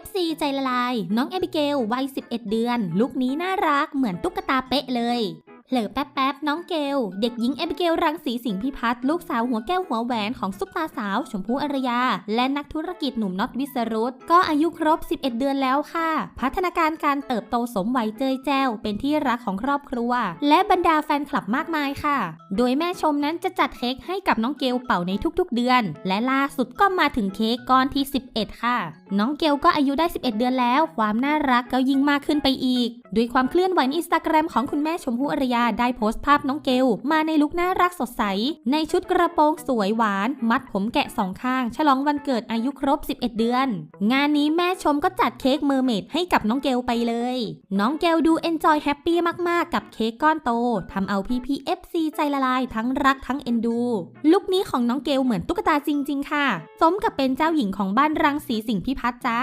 FC ใจละลาย น้องแอบิเกลวัย 11 เดือน ลุคนี้น่ารักเหมือนตุ๊กตาเป๊ะเลย เหลือแป๊บๆน้องเกล เด็กหญิงแอบิเกลรังสีสิงห์พิพัฒน์ลูกสาวหัวแก้วหัวแหวนของซุปตาสาว ชมพู่อารยา และนักธุรกิจหนุ่มน็อตวิสรุตก็อายุครบ 11 เดือนแล้วค่ะ พัฒนาการการเติบโตสมวัยเจยแจ้ว เป็นที่รักของครอบครัว และบรรดาแฟนคลับมากมายค่ะ โดยแม่ชมนั้นจะจัดเค้กให้กับน้องเกลเป่าในทุกๆ เดือน และล่าสุดก็มาถึงเค้กก้อนที่ 11 ค่ะ น้องเกลก็อายุได้ 11 เดือนแล้ว ความน่ารักก็ยิ่งมากขึ้นไปอีก ด้วยความเคลื่อนไหวในอินสตาแกรมของคุณแม่ชมพู่อารยาได้โพสต์ภาพน้องเกล มาในลุคน่ารักสดใส ในชุดกระโปรงสวยหวาน มัดผมแกะสองข้าง ฉลองวันเกิดอายุครบ 11 เดือน งานนี้แม่ชมก็จัดเค้กเมอร์เมดให้กับน้องเกลไปเลย น้องเกลดูเอนจอยแฮปปี้มากๆ กับเค้กก้อนโตทำเอาพี่พีเอฟซีใจละลายทั้งรักทั้งเอ็นดู ลุคนี้ของน้องเกลเหมือนตุ๊กตาจริง ๆ ค่ะ สมกับเป็นเจ้าหญิงของบ้านรังสีสิงห์พิพัฒน์จ้า